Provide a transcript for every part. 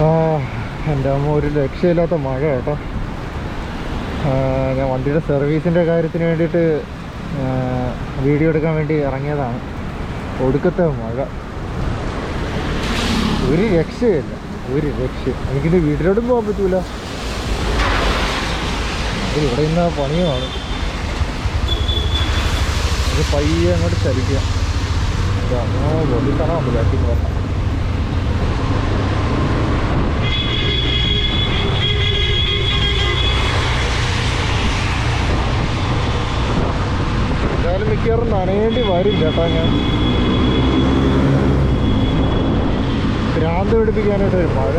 എന്റെ അമ്മ ഒരു രക്ഷയില്ലാത്ത മഴ കേട്ടോ. ഞാൻ വണ്ടിയുടെ സർവീസിന്റെ കാര്യത്തിന് വേണ്ടിയിട്ട് വീഡിയോ എടുക്കാൻ വേണ്ടി ഇറങ്ങിയതാണ്. ഒടുക്കത്തെ മഴ. ഒരു രക്ഷയില്ല. ഒരു രക്ഷ. എനിക്കിന്റെ വീട്ടിലോട്ടും പോകാൻ പറ്റൂല. ഇവിടെ ഇന്ന് പണിയുമാണ്. പയ്യെ അങ്ങോട്ട് ചലിക്കുക. അങ്ങോ പൊട്ടിത്തണം ബാക്കിൽ എന്തായാലും മിക്കവാറും നനയേണ്ടി വരും ചേട്ടാ ഞാൻ. ഭ്രാന്ത് പിടിപ്പിക്കാനായിട്ട് വരും മഴ.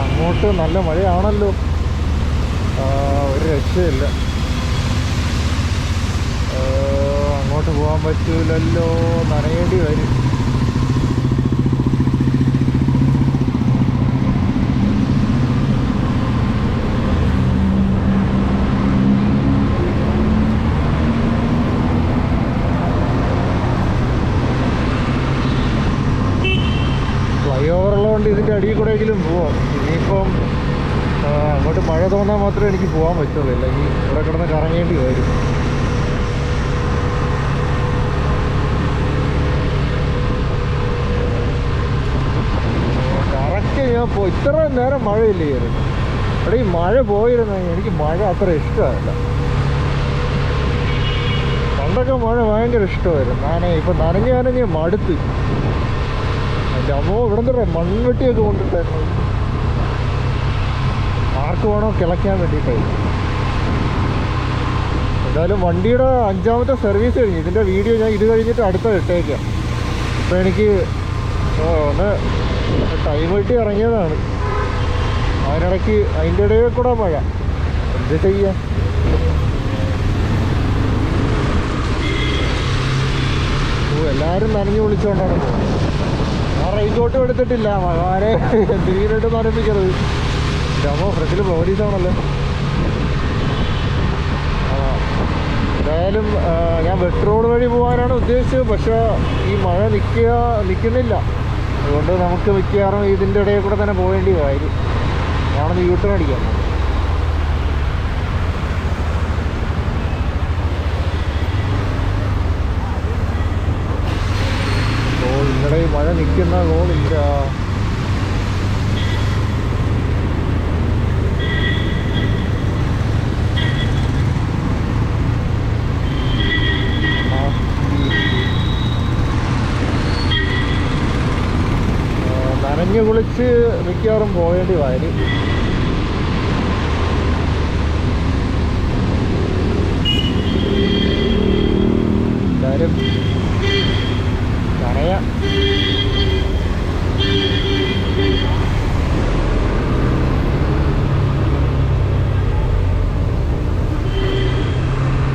അങ്ങോട്ട് നല്ല മഴയാണല്ലോ. ഒരു രക്ഷയില്ല. അങ്ങോട്ട് പോകാൻ പറ്റൂലല്ലോ നനയേണ്ടി വരും. ഇതിന്റെ അടിയിൽ കൂടെയെങ്കിലും പോവാം. ഇനിയിപ്പം അങ്ങോട്ട് മഴ തോന്നാൽ മാത്രമേ എനിക്ക് പോകാൻ പറ്റുള്ളൂ. അല്ലെങ്കിൽ ഇവിടെ കിടന്ന് കറങ്ങേണ്ടി വരും. കറക്റ്റ് ഞാൻ പോ ഇത്ര നേരം മഴയില്ലേ? അവിടെ ഈ മഴ പോയിരുന്നെങ്കിൽ എനിക്ക് മഴ അത്ര ഇഷ്ടമല്ല. പണ്ടൊക്കെ മഴ ഭയങ്കര ഇഷ്ടമായിരുന്നു. ഞാനേ ഇപ്പം നനഞ്ഞ് നനഞ്ഞ് മടുത്ത്. എന്റെ അമ്മോ ഇവിടെ എന്താ മൺവെട്ടിയൊക്കെ കൊണ്ടിട്ടായിരുന്നു. ആർക്ക് വേണോ കിളയ്ക്കാൻ വേണ്ടിയിട്ടായി. എന്തായാലും വണ്ടിയുടെ അഞ്ചാമത്തെ സർവീസ് കഴിഞ്ഞു. ഇതിന്റെ വീഡിയോ ഞാൻ ഇത് കഴിഞ്ഞിട്ട് അടുത്ത ഇട്ടേക്കാം. അപ്പോൾ എനിക്ക് ഒന്ന് ടൈം വെട്ടി ഇറങ്ങിയതാണ്. അതിനിടയ്ക്ക് അതിന്റെ ഇടയിൽ കൂടെ മഴ. എന്ത് ചെയ്യാം? എല്ലാവരും നനഞ്ഞു വിളിച്ചുകൊണ്ടാണ് പോകുന്നത് റെയിൻകോട്ടും എടുത്തിട്ടില്ല. മഴമാരെ എന്തിനായിട്ട് നനപ്പിക്കരുത്. രാമോ ഫ്രണ്ടിൽ പോലീസാണല്ലോ. എന്തായാലും ഞാൻ വെട്ട് റോഡ് വഴി പോകാനാണ് ഉദ്ദേശിച്ചത്. പക്ഷേ ഈ മഴ നിൽക്കുക നിൽക്കുന്നില്ല അതുകൊണ്ട് നമുക്ക് മിക്കവാറും ഇതിന്റെ ഇടയിൽ കൂടെ തന്നെ പോകേണ്ടി വരും. ഞാനൊന്ന് യൂട്ടേൺ അടിക്കാം ഓ ഇവിടെ ഈ മഴ നിൽക്കുന്ന ആ, നനഞ്ഞു കുളിച്ച് മിക്കവാറും പോകേണ്ടി വരും എന്തായാലും നനയാം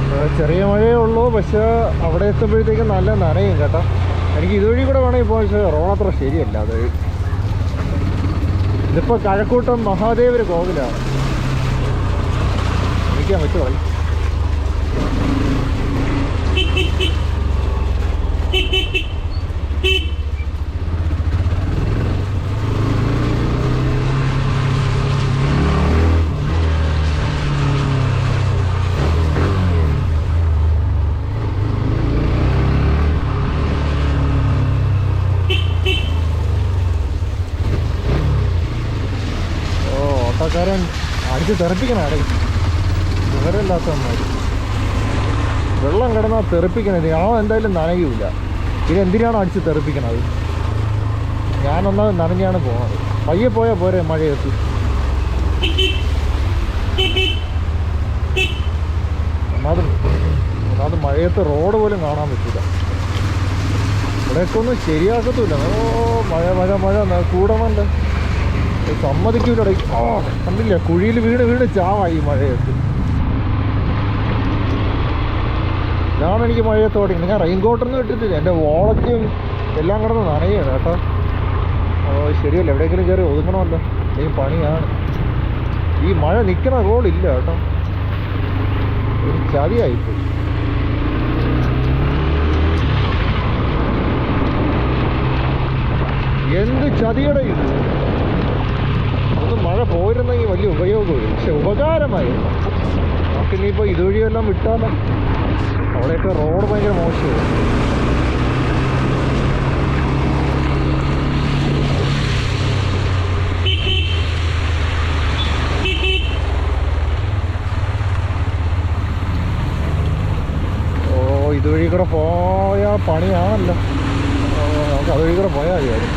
ആ, ചെറിയ മഴയേ ഉള്ളൂ പക്ഷേ അവിടെ എത്തുമ്പോഴത്തേക്കും നല്ല നനയും കേട്ടോ. എനിക്ക് ഇതുവഴി കൂടെ വേണമെങ്കിൽ പോകാൻ പക്ഷേ റോഡ് അത്ര ശരിയല്ല അത്. ഇതിപ്പോൾ കഴക്കൂട്ടം മഹാദേവര് കോവിലാണ് നിൽക്കാൻ പറ്റുമോ? ഓ ഓട്ടോക്കാരൻ അടിച്ച് തെറിപ്പിക്കണം അടേ വിവരമില്ലാത്തവന്മാർ വെള്ളം കിടന്നാൽ തെറിപ്പിക്കണത് ഞാൻ എന്തായാലും നനയൂല. ഇതെന്തിനാണ് അടിച്ച് തെറിപ്പിക്കണത്? ഞാനൊന്ന് നനഞ്ഞാണ് പോകുന്നത് പയ്യെ പോയാൽ പോരെ മഴയത്ത്? ഒന്നാമത് മഴയത്ത് റോഡ് പോലും കാണാൻ പറ്റില്ല ഇവിടെയൊക്കെ ഒന്നും ശരിയാക്കത്തുമില്ല ഓ മഴ മഴ മഴ. ന- സമ്മതിക്കൂല ഓ കണ്ടില്ല? കുഴിയിൽ വീണ് വീണ് ചാവായി മഴയത്ത്. ഇതാണ് എനിക്ക് മഴയത്ത് ഓടിക്കുന്നത് ഞാൻ റെയിൻ കോട്ടൊന്നും ഇട്ടിട്ടില്ല. എന്റെ വോളറ്റും എല്ലാം കിടന്ന് നനയാണ് കേട്ടോ. ഓ ശരിയല്ല? എവിടെയെങ്കിലും കയറി ഒതുങ്ങണമല്ലോ. ഈ പണിയാണ്. ഈ മഴ നിൽക്കണ റോഡില്ല കേട്ടോ. ഒരു ചതിയായിപ്പോയി. എന്ത് ചതിയുടെ ഇത്? മഴ പോയിരുന്നെങ്കിൽ വലിയ ഉപയോഗമില്ല പക്ഷെ ഉപകാരമായി. നമുക്കിനിയിപ്പോൾ ഇതുവഴിയെല്ലാം വിട്ടാലോ അവിടെയൊക്കെ റോഡ് ഭയങ്കര മോശമാണ് ഓ ഇതുവഴി കൂടെ പോയാൽ പണിയാണല്ലോ. നമുക്ക് അതുവഴി കൂടെ പോയാൽ മതിയായിരുന്നു.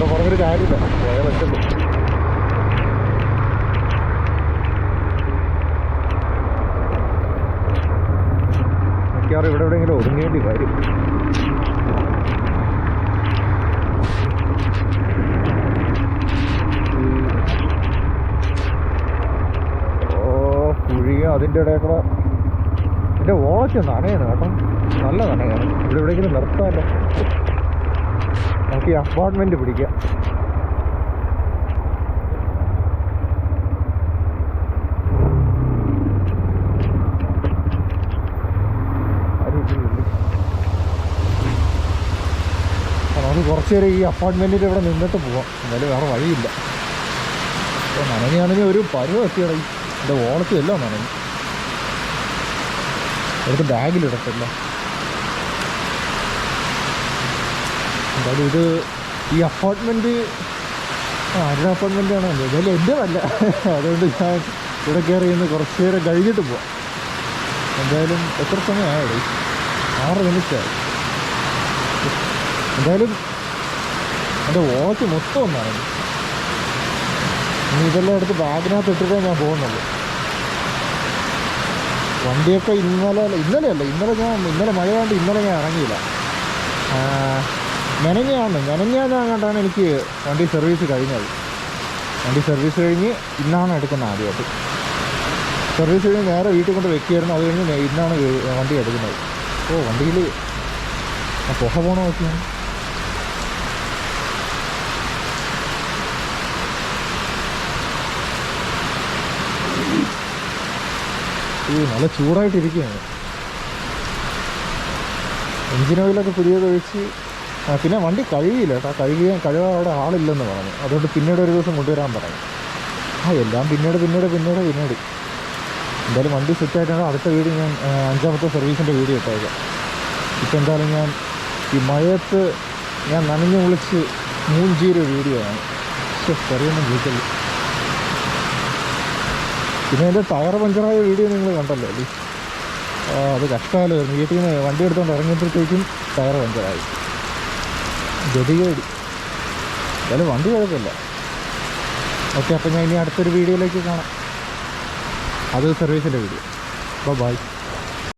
ഇപ്പൊ പറഞ്ഞൊരു കാര്യമില്ല. വേറെ പറ്റുള്ളൂ മിക്കവാറും ഇവിടെ എവിടെയെങ്കിലും ഒതുങ്ങേണ്ടി വരും. അതിന്റെ ഇടയിൽ കൂടെ എന്റെ ഓളച്ച് നനയാണ് കേട്ടോ. നല്ല നനയാണ്. ഇവിടെ എവിടെയെങ്കിലും നിർത്താമല്ലോ. നമുക്ക് ഈ അപ്പാർട്ട്മെന്റ് പിടിക്കാം കുറച്ച് നേരം ഈ അപ്പാർട്ട്മെന്റിൽ ഇവിടെ നിന്നിട്ട് പോവാം. എന്നാലും വേറെ വഴിയില്ല. അപ്പോൾ നനഞ്ഞാണെങ്കിൽ ഒരു പരുവ എത്തിയട എന്റെ ഓളത്തിൽ എല്ലാം നനഞ്ഞു. എടുത്ത് ബാഗിലിടത്തില്ല എന്തായാലും ഇത് ഈ അപ്പാർട്ട്മെന്റ് ആ ആരുടെ അപ്പാർട്ട്മെന്റ് ആണോ എന്തായാലും എന്റെതല്ല അതുകൊണ്ട് ഞാൻ ഇവിടെ കയറി ഇന്ന് കുറച്ച് നേരം കഴിഞ്ഞിട്ട് പോവാം. എന്തായാലും എത്ര സമയമായി ആറ് മിനിറ്റായി. എന്തായാലും എന്റെ വാച്ച് മൊത്തം ഒന്നാണ്. ഇനി ഇതെല്ലാം എടുത്ത് ബാഗിനകത്ത് ഇട്ടിട്ടേ ഞാൻ പോകുന്നുള്ളൂ. വണ്ടിയൊക്കെ ഇന്നലെ ഇന്നലെ അല്ല. ഇന്നലെ ഞാൻ ഇന്നലെ മഴയാണ്ട് ഇന്നലെ ഞാൻ ഇറങ്ങിയില്ല. മെനഞ്ഞാണ് മെനഞ്ഞാന്ന് അങ്ങോട്ടാണ് എനിക്ക് വണ്ടി സർവീസ് കഴിഞ്ഞത്. വണ്ടി സർവീസ് കഴിഞ്ഞ് ഇന്നാണ് എടുക്കുന്നത് ആദ്യമായിട്ട്. സർവീസ് കഴിഞ്ഞ് നേരെ വീട്ടിൽ കൊണ്ട് വെക്കുകയായിരുന്നു. അത് കഴിഞ്ഞ് ഇന്നാണ് വണ്ടി എടുക്കുന്നത്. ഓ വണ്ടിയിൽ പുക പോണ നോക്കിയാണ്. ഈ നല്ല ചൂടായിട്ടിരിക്കുകയാണ്. എഞ്ചിൻ ഓയിലൊക്കെ പുതിയത് ഒഴിച്ച് ആ, പിന്നെ വണ്ടി കഴുകിയില്ല കേട്ടോ. കഴുകിയ കഴുകാൻ അവിടെ ആളില്ലെന്ന് പറഞ്ഞു. അതുകൊണ്ട് പിന്നീട് ഒരു ദിവസം കൊണ്ടുവരാൻ പറഞ്ഞു. ആ എല്ലാം പിന്നീട് പിന്നീട് പിന്നീട് പിന്നീട്. എന്തായാലും വണ്ടി സെറ്റായിട്ടാണ് അടുത്ത വീട് ഞാൻ അഞ്ചാമത്തെ സർവീസിന്റെ വീട് ഇട്ടേക്കാം. ഇപ്പം എന്തായാലും ഞാൻ ഈ മഴയത്ത് ഞാൻ നനഞ്ഞു വിളിച്ച് മൂഞ്ചിയൊരു വീഡിയോ ആണ്. പക്ഷെ ചെറിയൊന്നും പിന്നെ എന്റെ ടയർ പഞ്ചറായ വീഡിയോ നിങ്ങൾ കണ്ടല്ലോ അല്ലേ? അത് കഷ്ടമല്ലായിരുന്നു വീട്ടിൽ നിന്ന് വണ്ടി എടുത്തുകൊണ്ട് ഇറങ്ങിയപ്പോഴത്തേക്കും ടയർ പഞ്ചറായി. ഗതികേടി. എന്തായാലും വണ്ടി കുഴപ്പമില്ല. ഓക്കെ അപ്പം ഞാൻ ഇനി അടുത്തൊരു വീഡിയോയിലേക്ക് കാണാം. അത് സർവീസിന്റെ വീഡിയോ. അപ്പോൾ ബൈ